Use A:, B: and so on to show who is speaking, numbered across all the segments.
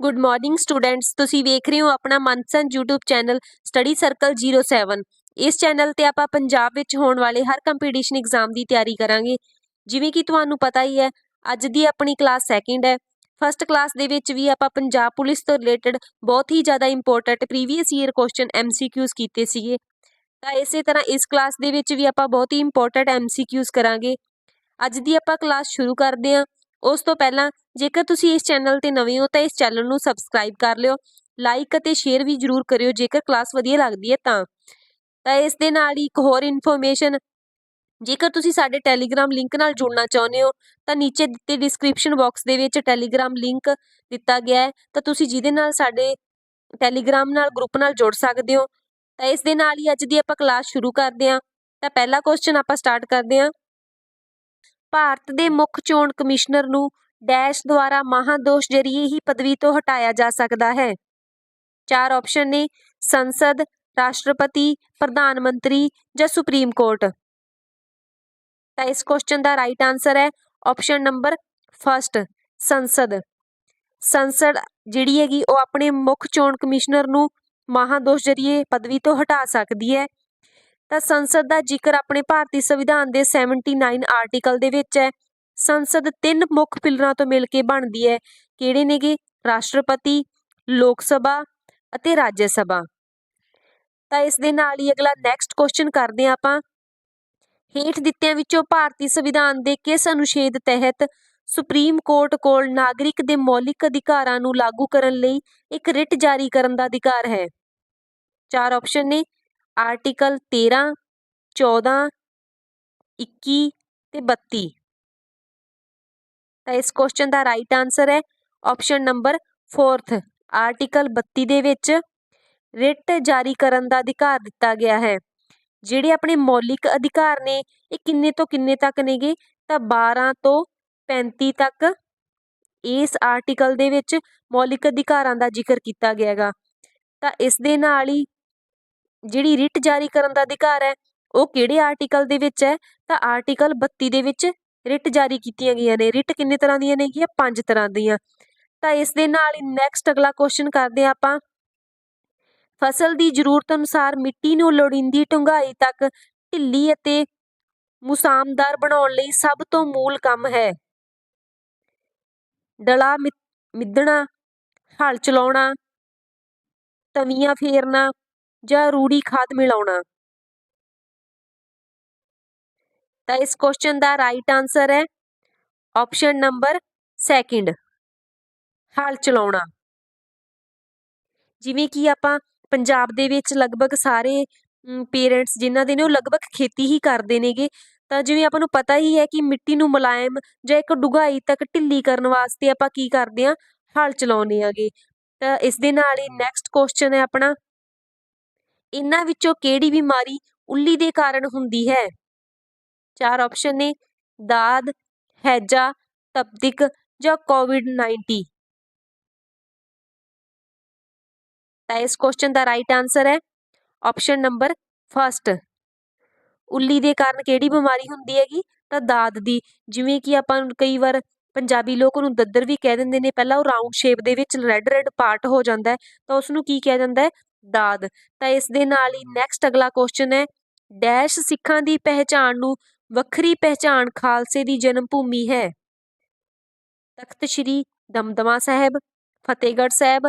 A: Good morning students ਤੁਸੀਂ ਵੇਖ ਰਹੇ ਹੋ ਆਪਣਾ ਮਨਪਸੰਦ YouTube ਚੈਨਲ ਸਟੱਡੀ ਸਰਕਲ 07 ਇਸ ਚੈਨਲ ਤੇ ਆਪਾਂ ਪੰਜਾਬ ਵਿੱਚ ਹੋਣ ਵਾਲੇ ਹਰ ਕੰਪੀਟੀਸ਼ਨ ਐਗਜ਼ਾਮ ਦੀ ਤਿਆਰੀ ਕਰਾਂਗੇ। ਜਿਵੇਂ ਕਿ ਤੁਹਾਨੂੰ ਪਤਾ ਹੀ ਹੈ, ਅੱਜ ਦੀ ਆਪਣੀ ਕਲਾਸ ਸੈਕਿੰਡ ਹੈ। ਫਸਟ ਕਲਾਸ ਦੇ ਵਿੱਚ ਵੀ ਆਪਾਂ ਪੰਜਾਬ ਪੁਲਿਸ ਤੋਂ ਰਿਲੇਟਡ ਬਹੁਤ ਹੀ ਜ਼ਿਆਦਾ important previous year question MCQs ਕੀਤੇ ਸੀਗੇ। ਤਾਂ ਇਸੇ ਤਰ੍ਹਾਂ ਇਸ ਕਲਾਸ ਦੇ ਵਿੱਚ ਵੀ ਆਪਾਂ ਬਹੁਤ ਹੀ ਇੰਪੋਰਟੈਂਟ ਐਮਸੀਕਿਊਜ਼ ਕਰਾਂਗੇ। ਅੱਜ ਦੀ ਆਪਾਂ ਕਲਾਸ ਸ਼ੁਰੂ ਕਰਦੇ ਹਾਂ। ਉਸ ਤੋਂ ਪਹਿਲਾਂ ਜੇਕਰ ਤੁਸੀਂ ਇਸ ਚੈਨਲ ਤੇ ਨਵੇਂ ਹੋ ਤਾਂ ਇਸ ਚੈਨਲ ਨੂੰ ਸਬਸਕ੍ਰਾਈਬ ਕਰ ਲਿਓ ਲਾਈਕ ਅਤੇ ਸ਼ੇਅਰ ਵੀ ਜਰੂਰ ਕਰਿਓ, ਜੇਕਰ ਕਲਾਸ ਵਧੀਆ ਲੱਗਦੀ ਹੈ ਤਾਂ। ਤਾਂ ਇਸ ਦੇ ਨਾਲ ਹੀ ਇੱਕ ਹੋਰ ਇਨਫੋਰਮੇਸ਼ਨ ਜੇਕਰ ਤੁਸੀਂ ਸਾਡੇ ਟੈਲੀਗ੍ਰਾਮ ਲਿੰਕ ਨਾਲ ਜੁੜਨਾ ਚਾਹੁੰਦੇ ਹੋ, ਤਾਂ ਨੀਚੇ ਦਿੱਤੇ ਡਿਸਕ੍ਰਿਪਸ਼ਨ ਬਾਕਸ ਦੇ ਵਿੱਚ ਟੈਲੀਗ੍ਰਾਮ ਲਿੰਕ ਦਿੱਤਾ ਗਿਆ ਹੈ, ਤਾਂ ਤੁਸੀਂ ਜਿਹਦੇ ਨਾਲ ਸਾਡੇ ਟੈਲੀਗ੍ਰਾਮ ਨਾਲ ਗਰੁੱਪ ਨਾਲ ਜੁੜ ਸਕਦੇ ਹੋ। ਤਾਂ ਇਸ ਦੇ ਨਾਲ ਹੀ ਅੱਜ ਦੀ ਆਪਾਂ ਕਲਾਸ ਸ਼ੁਰੂ ਕਰਦੇ ਹਾਂ। ਤਾਂ ਪਹਿਲਾ ਕੁਐਸਚਨ ਆਪਾਂ ਸਟਾਰਟ ਕਰਦੇ ਹਾਂ। ਭਾਰਤ ਦੇ ਮੁੱਖ ਚੋਣ ਕਮਿਸ਼ਨਰ ਨੂੰ ਡੈਸ਼ ਦੁਆਰਾ ਮਹਾਦੋਸ਼ ਜਰੀਏ ਹੀ ਪਦਵੀ ਤੋਂ ਹਟਾਇਆ ਜਾ ਸਕਦਾ ਹੈ। ਚਾਰ ਆਪਸ਼ਨ ਨੇ ਸੰਸਦ, ਰਾਸ਼ਟਰਪਤੀ, ਪ੍ਰਧਾਨ ਮੰਤਰੀ ਜਾਂ ਸੁਪਰੀਮ ਕੋਰਟ। ਤਾਂ ਇਸ ਕੁਐਸਚਨ ਦਾ ਰਾਈਟ ਆਨਸਰ ਹੈ ਆਪਸ਼ਨ ਨੰਬਰ ਫਰਸਟ ਸੰਸਦ। ਸੰਸਦ ਜਿਹੜੀ ਹੈਗੀ ਉਹ ਆਪਣੇ ਮੁੱਖ ਚੋਣ ਕਮਿਸ਼ਨਰ ਨੂੰ ਮਹਾਦੋਸ਼ ਜਰੀਏ ਪਦਵੀ ਤੋਂ ਹਟਾ ਸਕਦੀ ਹੈ। ਤਾਂ ਸੰਸਦ ਦਾ ਜ਼ਿਕਰ ਆਪਣੇ ਭਾਰਤੀ ਸੰਵਿਧਾਨ ਦੇ 79 ਆਰਟੀਕਲ ਦੇ ਵਿੱਚ ਹੈ। ਸੰਸਦ ਤਿੰਨ ਮੁੱਖ ਪਿਲਰਾਂ ਤੋਂ ਮਿਲ ਕੇ ਬਣਦੀ ਹੈ, ਕਿਹੜੇ ਨੇਗੇ? ਰਾਸ਼ਟਰਪਤੀ, ਲੋਕ ਸਭਾ ਅਤੇ ਰਾਜ ਸਭਾ। ਤਾਂ ਇਸ ਦੇ ਨਾਲ ਹੀ ਅਗਲਾ ਨੈਕਸਟ ਕੁਐਸਚਨ ਕਰਦੇ ਹਾਂ ਆਪਾਂ। ਹੇਠ ਦਿੱਤਿਆਂ ਵਿੱਚੋਂ ਭਾਰਤੀ ਸੰਵਿਧਾਨ ਦੇ ਕਿਸ ਅਨੁਛੇਦ ਤਹਿਤ ਸੁਪਰੀਮ ਕੋਰਟ ਕੋਲ ਨਾਗਰਿਕ ਦੇ ਮੌਲਿਕ ਅਧਿਕਾਰਾਂ ਨੂੰ ਲਾਗੂ ਕਰਨ ਲਈ ਇੱਕ ਰਿਟ ਜਾਰੀ ਕਰਨ ਦਾ ਅਧਿਕਾਰ ਹੈ? ਚਾਰ ਆਪਸ਼ਨ ਨੇ ਆਰਟੀਕਲ 13 14 21 ਤੇ 32 ਤਾਂ ਇਸ ਕੁਐਸਚਨ ਦਾ ਰਾਈਟ ਆਨਸਰ ਹੈ ਆਪਸ਼ਨ ਨੰਬਰ 4th ਆਰਟੀਕਲ 32 ਦੇ ਵਿੱਚ ਰਿਟ ਜਾਰੀ ਕਰਨ ਦਾ ਅਧਿਕਾਰ ਦਿੱਤਾ ਗਿਆ ਹੈ। ਜਿਹੜੇ ਆਪਣੇ ਮੌਲਿਕ ਅਧਿਕਾਰ ਨੇ, ਇਹ ਕਿੰਨੇ ਤੋਂ ਕਿੰਨੇ ਤੱਕ ਨੇਗੇ? ਤਾਂ 12 ਤੋਂ 35 ਤੱਕ ਇਸ ਆਰਟੀਕਲ ਦੇ ਵਿੱਚ ਮੌਲਿਕ ਅਧਿਕਾਰਾਂ ਦਾ ਜ਼ਿਕਰ ਕੀਤਾ ਗਿਆ ਹੈਗਾ। ਤਾਂ ਇਸ ਦੇ ਨਾਲ ਹੀ ਜਿਹੜੀ ਰਿਟ ਜਾਰੀ ਕਰਨ ਦਾ ਅਧਿਕਾਰ ਹੈ, ਉਹ ਕਿਹੜੇ ਆਰਟੀਕਲ ਦੇ ਵਿੱਚ ਹੈ? ਤਾਂ ਆਰਟੀਕਲ 32 ਦੇ ਵਿੱਚ ਰਿਟ ਜਾਰੀ ਕੀਤੀਆਂ ਗਈਆਂ ਨੇ। ਰਿਟ ਕਿੰਨੇ ਤਰ੍ਹਾਂ ਦੀਆਂ ਨੇਗੀਆਂ ਪੰਜ ਤਰ੍ਹਾਂ ਦੀਆਂ। ਤਾਂ ਇਸ ਦੇ ਨਾਲ ਹੀ ਨੈਕਸਟ ਅਗਲਾ ਕੁਐਸਚਨ ਕਰਦੇ ਹਾਂ ਆਪਾਂ। ਫਸਲ ਦੀ ਜ਼ਰੂਰਤ ਅਨੁਸਾਰ ਮਿੱਟੀ ਨੂੰ ਲੋੜੀਂਦੀ ਡੂੰਘਾਈ ਤੱਕ ਢਿੱਲੀ ਅਤੇ ਮੁਸਾਮਦਾਰ ਬਣਾਉਣ ਲਈ ਸਭ ਤੋਂ ਮੂਲ ਕੰਮ ਹੈ। ਡਲਾ ਮਿੱਧਣਾ ਹਲ ਚਲਾਉਣਾ, ਤਵੀਆਂ ਫੇਰਨਾ ਜਾਂ ਰੂੜੀ ਖਾਦ ਮਿਲਾਉਣਾ। ਤਾਂ ਇਸ ਕੁਐਸਚਨ ਦਾ ਰਾਈਟ ਆਨਸਰ ਹੈ। ਆਪਸ਼ਨ ਨੰਬਰ ਸੈਕਿੰਡ ਹਲ ਚਲਾਉਣਾ। ਜਿਵੇਂ ਕਿ ਆਪਾਂ ਪੰਜਾਬ ਦੇ ਵਿੱਚ ਲਗਭਗ ਸਾਰੇ ਪੇਰੈਂਟਸ ਜਿਨ੍ਹਾਂ ਦੇ ਨੇ ਉਹ ਲਗਭਗ ਖੇਤੀ ਹੀ ਕਰਦੇ ਨੇਗੇ। ਤਾਂ ਜਿਵੇਂ ਆਪਾਂ ਨੂੰ ਪਤਾ ਹੀ ਹੈ ਕਿ ਮਿੱਟੀ ਨੂੰ ਮੁਲਾਇਮ ਜਾਂ ਇੱਕ ਡੁਗਾਈ ਤੱਕ ਢਿੱਲੀ ਕਰਨ ਵਾਸਤੇ ਆਪਾਂ ਕੀ ਕਰਦੇ ਹਾਂ? ਹਲ ਚਲਾਉਂਦੇ ਆਗੇ ਤਾਂ ਇਸ ਦੇ ਨਾਲ ਹੀ ਨੈਕਸਟ ਕੁਐਸਚਨ ਹੈ ਆਪਣਾ। ਇਹਨਾਂ ਵਿੱਚੋਂ ਕਿਹੜੀ ਬਿਮਾਰੀ ਉੱਲੀ ਦੇ ਕਾਰਨ ਹੁੰਦੀ ਹੈ? ਚਾਰ ਆਪਸ਼ਨ ਨੇ, ਦਾਦ, ਹੈਜਾ ਤਪਦਿਕ ਜਾਂ ਕੋਵਿਡ 19 ਤਾਂ ਇਸ ਕੁਐਸਚਨ ਦਾ ਰਾਈਟ ਆਨਸਰ ਹੈ ਆਪਸ਼ਨ ਨੰਬਰ ਫਰਸਟ ਉੱਲੀ ਦੇ ਕਾਰਨ ਕਿਹੜੀ ਬਿਮਾਰੀ ਹੁੰਦੀ ਹੈਗੀ? ਤਾਂ ਦਾਦ ਦੀ, ਜਿਵੇਂ ਕਿ ਆਪਾਂ ਕਈ ਵਾਰ ਪੰਜਾਬੀ ਲੋਕ ਉਹਨੂੰ ਦੱਦਰ ਵੀ ਕਹਿ ਦਿੰਦੇ ਨੇ, ਪਹਿਲਾਂ ਉਹ ਰਾਉਂਡ ਸ਼ੇਪ ਦੇ ਵਿੱਚ ਰੈੱਡ ਰੈੱਡ ਪਾਰਟ ਹੋ ਜਾਂਦਾ ਹੈ, ਤਾਂ ਉਸ ਨੂੰ ਕੀ ਕਿਹਾ ਜਾਂਦਾ ਹੈ? ਦਾਦ। ਤਾਂ ਇਸ ਦੇ ਨਾਲ ਹੀ ਨੈਕਸਟ ਅਗਲਾ ਕੁਐਸਚਨ ਹੈ ਡੈਸ਼ ਸਿੱਖਾਂ ਦੀ ਪਹਿਚਾਣ ਨੂੰ ਵੱਖਰੀ ਪਹਿਚਾਣ ਖਾਲਸੇ ਦੀ ਜਨਮ ਭੂਮੀ ਹੈ। ਤਖਤ ਸ੍ਰੀ ਦਮਦਮਾ ਸਾਹਿਬ, ਫਤਿਹਗੜ੍ਹ ਸਾਹਿਬ,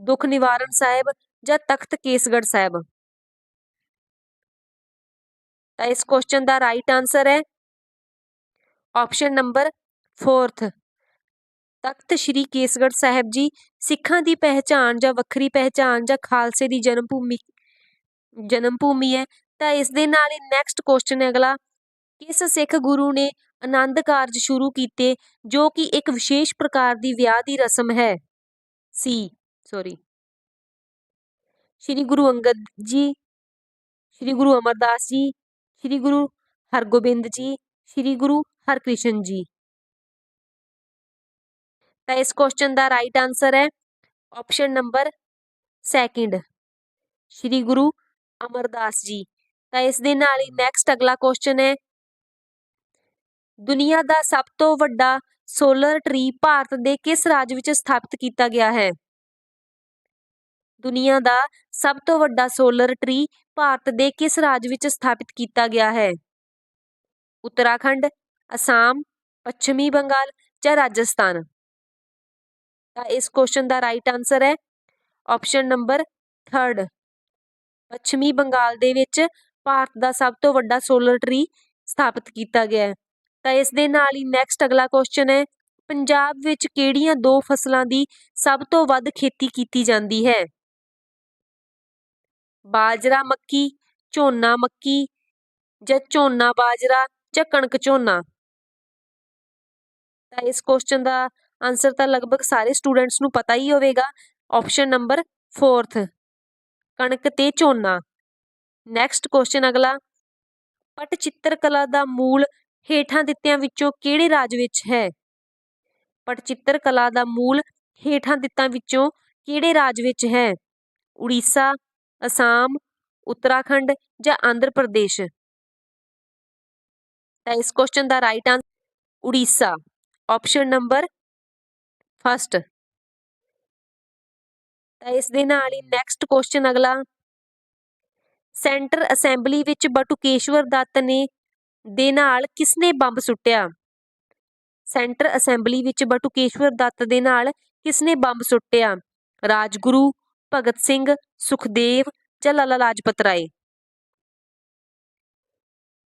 A: ਦੁੱਖ ਨਿਵਾਰਨ ਸਾਹਿਬ ਜਾਂ ਤਖਤ ਕੇਸਗੜ੍ਹ ਸਾਹਿਬ? ਤਾਂ ਇਸ ਕੁਐਸਚਨ ਦਾ ਰਾਈਟ ਆਨਸਰ ਹੈ। Option number 4th Takht Sri Kesgarh Sahib ji, ਸਿੱਖਾਂ ਦੀ ਪਹਿਚਾਣ ਜਾਂ ਵੱਖਰੀ ਪਹਿਚਾਣ ਜਾਂ ਖਾਲਸੇ ਦੀ ਜਨਮ ਭੂਮੀ ਜਨਮ ਭੂਮੀ ਹੈ। ਤਾਂ ਇਸ ਦੇ ਨਾਲ ਹੀ ਨੈਕਸਟ ਕੁਐਸਚਨ ਹੈ ਅਗਲਾ। ਕਿਸ ਸਿੱਖ ਗੁਰੂ ਨੇ ਆਨੰਦ ਕਾਰਜ ਸ਼ੁਰੂ ਕੀਤੇ, ਜੋ ਕਿ ਇੱਕ ਵਿਸ਼ੇਸ਼ ਪ੍ਰਕਾਰ ਦੀ ਵਿਆਹ ਦੀ ਰਸਮ ਹੈ? ਸੀ ਸੌਰੀ ਸ਼੍ਰੀ ਗੁਰੂ ਅੰਗਦ ਜੀ, ਸ਼੍ਰੀ ਗੁਰੂ ਅਮਰਦਾਸ ਜੀ, ਸ਼੍ਰੀ ਗੁਰੂ ਹਰਗੋਬਿੰਦ ਜੀ, ਸ਼੍ਰੀ ਗੁਰੂ ਹਰਕ੍ਰਿਸ਼ਨ ਜੀ। ਤਾਂ ਇਸ ਕੁਐਸਚਨ ਦਾ ਰਾਈਟ ਆਨਸਰ ਹੈ। Option number second Shri Guru Amardas ji. ਤਾਂ ਇਸ ਦੇ ਨਾਲ ਹੀ ਨੈਕਸਟ ਅਗਲਾ ਕੁਐਸਚਨ ਹੈ। ਦੁਨੀਆ ਦਾ ਸਭ ਤੋਂ ਵੱਡਾ ਸੋਲਰ ਟਰੀ ਭਾਰਤ ਦੇ ਕਿਸ ਰਾਜ ਵਿੱਚ ਸਥਾਪਿਤ ਕੀਤਾ ਗਿਆ ਹੈ? ਦੁਨੀਆ ਦਾ ਸਭ ਤੋਂ ਵੱਡਾ ਸੋਲਰ ਟਰੀ ਭਾਰਤ ਦੇ ਕਿਸ ਰਾਜ ਵਿੱਚ ਸਥਾਪਿਤ ਕੀਤਾ ਗਿਆ ਹੈ? ਉੱਤਰਾਖੰਡ, ਅਸਾਮ, ਪੱਛਮੀ ਬੰਗਾਲ ਜਾਂ ਰਾਜਸਥਾਨ? ਤਾਂ ਇਸ ਕੁਐਸਚਨ ਦਾ ਰਾਈਟ ਆਨਸਰ ਹੈ ਆਪਸ਼ਨ ਨੰਬਰ 3 ਪੱਛਮੀ ਬੰਗਾਲ ਦੇ ਵਿੱਚ ਭਾਰਤ ਦਾ ਸਭ ਤੋਂ ਵੱਡਾ ਸੋਲਰ ਟਰੀ ਸਥਾਪਿਤ ਕੀਤਾ ਗਿਆ ਹੈ। ਤਾਂ ਇਸ ਦੇ ਨਾਲ ਹੀ ਨੈਕਸਟ ਅਗਲਾ ਕੁਐਸਚਨ ਹੈ, ਪੰਜਾਬ ਵਿੱਚ ਕਿਹੜੀਆਂ ਦੋ ਫਸਲਾਂ ਦੀ ਸਭ ਤੋਂ ਵੱਧ ਖੇਤੀ ਕੀਤੀ ਜਾਂਦੀ ਹੈ? ਬਾਜਰਾ ਮੱਕੀ, ਝੋਨਾ ਮੱਕੀ ਜਾਂ ਝੋਨਾ ਬਾਜਰਾ ਜਾਂ ਕਣਕ ਝੋਨਾ? ਤਾਂ ਇਸ ਕੁਐਸਚਨ ਦਾ ਆਨਸਰ ਤਾਂ ਲਗਭਗ ਸਾਰੇ ਸਟੂਡੈਂਟਸ ਨੂੰ ਪਤਾ ਹੀ ਹੋਵੇਗਾ। ਆਪਸ਼ਨ ਨੰਬਰ 4th ਕਣਕ ਤੇ ਝੋਨਾ। ਨੈਕਸਟ ਕੁਐਸਚਨ ਅਗਲਾ ਪਟ ਚਿੱਤਰਕਲਾ ਦਾ ਮੂਲ ਹੇਠਾਂ ਦਿੱਤਿਆਂ ਵਿੱਚੋਂ ਕਿਹੜੇ ਰਾਜ ਵਿੱਚ ਹੈ? ਪਟ ਚਿੱਤਰਕਲਾ ਦਾ ਮੂਲ ਹੇਠਾਂ ਦਿੱਤਾਂ ਵਿੱਚੋਂ ਕਿਹੜੇ ਰਾਜ ਵਿੱਚ ਹੈ? ਉੜੀਸਾ, ਅਸਾਮ, ਉੱਤਰਾਖੰਡ ਜਾਂ ਆਂਧਰ ਪ੍ਰਦੇਸ਼? ਤਾਂ ਇਸ ਕੁਐਸਚਨ ਦਾ right answer Odisha. Option number first ਤਾਂ ਇਸ ਦੇ ਨਾਲ ਹੀ ਨੈਕਸਟ ਕੁਐਸਚਨ ਅਗਲਾ। ਸੈਂਟਰ ਅਸੈਂਬਲੀ ਵਿੱਚ ਬਟੁਕੇਸ਼ਵਰ ਦੱਤ ਨੇ ਦੇ ਨਾਲ ਕਿਸਨੇ ਬੰਬ ਸੁੱਟਿਆ? ਸੈਂਟਰ ਅਸੈਂਬਲੀ ਵਿੱਚ ਬਟੁਕੇਸ਼ਵਰ ਦੱਤ ਦੇ ਨਾਲ ਕਿਸਨੇ ਬੰਬ ਸੁੱਟਿਆ? ਰਾਜਗੁਰੂ, ਭਗਤ ਸਿੰਘ, ਸੁਖਦੇਵ ਜਾਂ ਲਾਲਾ ਲਾਜਪਤ ਰਾਏ?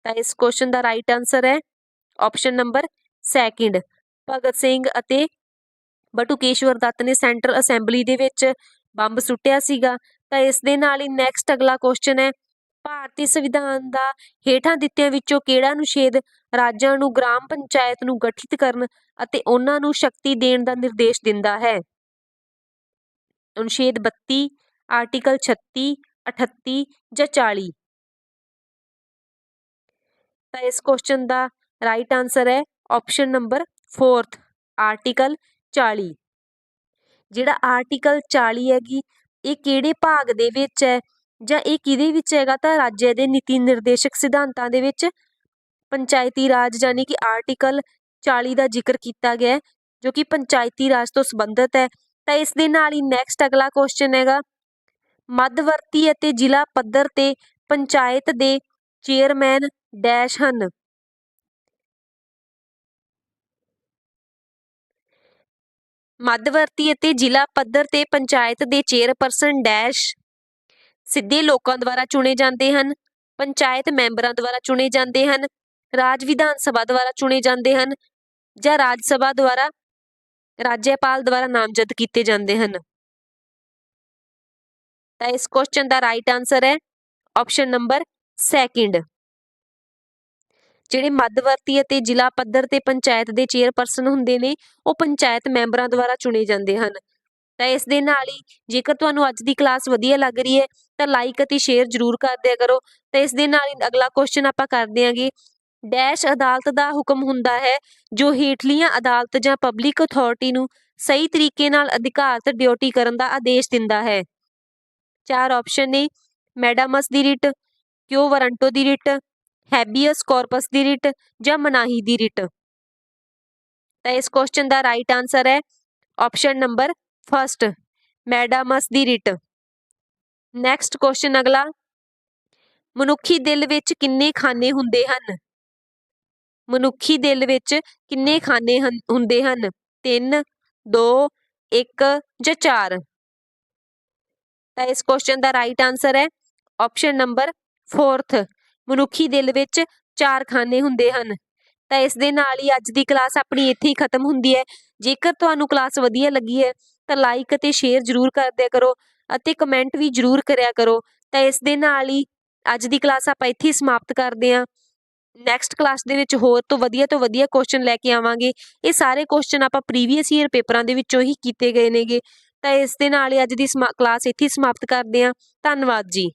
A: ਤਾਂ ਇਸ ਕੁਐਸਚਨ ਦਾ ਰਾਈਟ ਆਨਸਰ ਹੈ option number second Bhagat Singh ਅਤੇ ਬਟੁਕੇਸ਼ਵਰ ਦੱਤ ਨੇ ਸੈਂਟਰਲ ਅਸੈਂਬਲੀ ਦੇ ਵਿੱਚ ਬੰਬ ਸੁੱਟਿਆ ਸੀਗਾ। ਤਾਂ ਇਸ ਦੇ ਨਾਲ ਹੀ ਨੈਕਸਟ ਅਗਲਾ ਕੁਐਸਚਨ ਹੈ ਭਾਰਤੀ ਸੰਵਿਧਾਨ ਦਾ ਹੇਠਾਂ ਦਿੱਤਿਆਂ ਵਿੱਚੋਂ ਕਿਹੜਾ ਅਨੁਛੇਦ ਰਾਜਾਂ ਨੂੰ ਗ੍ਰਾਮ ਪੰਚਾਇਤ ਨੂੰ ਗਠਿਤ ਕਰਨ ਅਤੇ ਉਹਨਾਂ ਨੂੰ ਸ਼ਕਤੀ ਦੇਣ ਦਾ ਨਿਰਦੇਸ਼ ਦਿੰਦਾ ਹੈ? ਅਨੁਛੇਦ 32 ਆਰਟੀਕਲ 36 38 ਜਾਂ 40 ਤਾਂ ਇਸ ਕੁਐਸਚਨ ਦਾ ਰਾਈਟ ਆਨਸਰ ਹੈ ਆਪਸ਼ਨ ਨੰਬਰ 4th ਆਰਟੀਕਲ 40 ਜਿਹੜਾ ਆਰਟੀਕਲ 40 ਹੈਗੀ, ਇਹ ਕਿਹੜੇ ਭਾਗ ਦੇ ਵਿੱਚ ਹੈ? ਜਾਂ ਇਹ ਕਿਹਦੇ ਵਿੱਚ ਹੈਗਾ? ਤਾਂ ਰਾਜ ਦੇ ਨੀਤੀ ਨਿਰਦੇਸ਼ਕ ਸਿਧਾਂਤਾਂ ਦੇ ਵਿੱਚ ਪੰਚਾਇਤੀ ਰਾਜ ਯਾਨੀ ਕਿ ਆਰਟੀਕਲ 40 ਦਾ ਜ਼ਿਕਰ ਕੀਤਾ ਗਿਆ ਹੈ, ਜੋ ਕਿ ਪੰਚਾਇਤੀ ਰਾਜ ਤੋਂ ਸੰਬੰਧਿਤ ਹੈ। ਤਾਂ ਇਸ ਦੇ ਨਾਲ ਹੀ ਨੈਕਸਟ ਅਗਲਾ ਕੁਐਸਚਨ ਹੈਗਾ। ਮੱਧਵਰਤੀ ਅਤੇ ਜ਼ਿਲ੍ਹਾ ਪੱਧਰ ਤੇ ਪੰਚਾਇਤ ਦੇ ਚੇਅਰਮੈਨ ਡੈਸ਼ ਹਨ। ਮੱਧਵਰਤੀ ਅਤੇ ਜ਼ਿਲ੍ਹਾ ਪੱਧਰ ਤੇ ਪੰਚਾਇਤ ਦੇ ਚੇਅਰਪਰਸਨ ਡੈਸ਼ ਸਿੱਧੇ ਲੋਕਾਂ ਦੁਆਰਾ ਚੁਣੇ ਜਾਂਦੇ ਹਨ, ਪੰਚਾਇਤ ਮੈਂਬਰਾਂ ਦੁਆਰਾ ਚੁਣੇ ਜਾਂਦੇ ਹਨ, ਰਾਜ ਵਿਧਾਨ ਸਭਾ ਦੁਆਰਾ ਚੁਣੇ ਜਾਂਦੇ ਹਨ ਜਾਂ ਰਾਜ ਸਭਾ ਦੁਆਰਾ ਰਾਜਿਆਪਾਲ ਦੁਆਰਾ ਨਾਮਜ਼ਦ ਕੀਤੇ ਜਾਂਦੇ ਹਨ। ਤਾਂ ਇਸ ਕੁਐਸਚਨ ਦਾ ਰਾਈਟ ਆਨਸਰ ਹੈ ਆਪਸ਼ਨ ਨੰਬਰ ਸੈਕਿੰਡ ਜਿਹੜੇ ਮੱਧਵਰਤੀ ਅਤੇ ਜ਼ਿਲ੍ਹਾ ਪੱਧਰ ਤੇ ਪੰਚਾਇਤ ਦੇ ਚੇਅਰਪਰਸਨ ਹੁੰਦੇ ਨੇ, ਉਹ ਪੰਚਾਇਤ ਮੈਂਬਰਾਂ ਦੁਆਰਾ ਚੁਣੇ ਜਾਂਦੇ ਹਨ। ਤਾਂ ਇਸ ਦੇ ਨਾਲ ਹੀ ਜੇਕਰ ਤੁਹਾਨੂੰ ਅੱਜ ਦੀ ਕਲਾਸ ਵਧੀਆ ਲੱਗ ਰਹੀ ਹੈ ਤਾਂ ਲਾਈਕ ਅਤੇ ਸ਼ੇਅਰ ਜ਼ਰੂਰ ਕਰ ਦਿਆ ਕਰੋ ਤਾਂ ਇਸ ਦੇ ਨਾਲ ਹੀ ਅਗਲਾ ਕੁਐਸਚਨ ਆਪਾਂ ਕਰਦੇ ਹਾਂਗੇ ਡੈਸ਼ ਅਦਾਲਤ ਦਾ ਹੁਕਮ ਹੁੰਦਾ ਹੈ ਜੋ ਹੇਠਲੀਆਂ ਅਦਾਲਤ ਜਾਂ ਪਬਲਿਕ ਅਥਾਰਟੀ ਨੂੰ ਸਹੀ ਤਰੀਕੇ ਨਾਲ ਅਧਿਕਾਰਤ ਡਿਊਟੀ ਕਰਨ ਦਾ ਆਦੇਸ਼ ਦਿੰਦਾ ਹੈ। ਚਾਰ ਆਪਸ਼ਨ ਨੇ ਮੈਡਾਮਸ ਦੀ ਰਿਟ ਕਿਉ ਵਾਰੰਟੋ ਦੀ ਰਿਟ ਹੈਬੀਅਸ ਕਾਰਪਸ ਦੀ ਰਿਟ ਜਾਂ ਮਨਾਹੀ ਦੀ ਰਿਟ ਤਾਂ ਇਸ ਕੁਐਸਚਨ ਦਾ ਰਾਈਟ ਆਨਸਰ ਹੈ ਆਪਸ਼ਨ ਨੰਬਰ ਫਸਟ ਮੈਡਾਮਸ ਦੀ ਰਿਟ ਨੈਕਸਟ ਕੁਐਸਚਨ ਅਗਲਾ। ਮਨੁੱਖੀ ਦਿਲ ਵਿੱਚ ਕਿੰਨੇ ਖਾਨੇ ਹੁੰਦੇ ਹਨ? ਮਨੁੱਖੀ ਦਿਲ ਵਿੱਚ ਕਿੰਨੇ ਖਾਨੇ ਹੁੰਦੇ ਹਨ? 3 2 1 ਜਾਂ 4 ਤਾਂ ਇਸ ਕੁਐਸਚਨ ਦਾ ਰਾਈਟ ਆਨਸਰ ਹੈ ਆਪਸ਼ਨ ਨੰਬਰ 4th ਮਨੁੱਖੀ ਦਿਲ ਵਿੱਚ ਚਾਰ ਖਾਨੇ ਹੁੰਦੇ ਹਨ। ਤਾਂ ਇਸ ਦੇ ਨਾਲ ਹੀ ਅੱਜ ਦੀ ਕਲਾਸ ਆਪਣੀ ਇੱਥੇ ਹੀ ਖਤਮ ਹੁੰਦੀ ਹੈ। ਜੇਕਰ ਤੁਹਾਨੂੰ ਕਲਾਸ ਵਧੀਆ ਲੱਗੀ ਹੈ ਤਾਂ ਲਾਈਕ ਅਤੇ ਸ਼ੇਅਰ ਜ਼ਰੂਰ ਕਰ ਦਿਆ ਕਰੋ। ਅਤੇ ਕਮੈਂਟ ਵੀ ਜ਼ਰੂਰ ਕਰਿਆ ਕਰੋ। ਤਾਂ ਇਸ ਦੇ ਨਾਲ ਹੀ ਅੱਜ ਦੀ ਕਲਾਸ ਆਪਾਂ ਇੱਥੇ ਹੀ ਸਮਾਪਤ ਕਰਦੇ ਹਾਂ। ਨੈਕਸਟ ਕਲਾਸ ਦੇ ਵਿੱਚ ਹੋਰ ਤੋਂ ਵਧੀਆ ਤੋਂ ਵਧੀਆ ਕੁਐਸਚਨ ਲੈ ਕੇ ਆਵਾਂਗੇ। ਇਹ ਸਾਰੇ ਕੁਐਸਚਨ ਆਪਾਂ ਪ੍ਰੀਵੀਅਸ ਈਅਰ ਪੇਪਰਾਂ ਦੇ ਵਿੱਚੋਂ ਹੀ ਕੀਤੇ ਗਏ ਨੇਗੇ। ਤਾਂ ਇਸ ਦੇ ਨਾਲ ਹੀ ਅੱਜ ਦੀ ਕਲਾਸ ਇੱਥੇ ਸਮਾਪਤ ਕਰਦੇ ਹਾਂ। ਧੰਨਵਾਦ ਜੀ।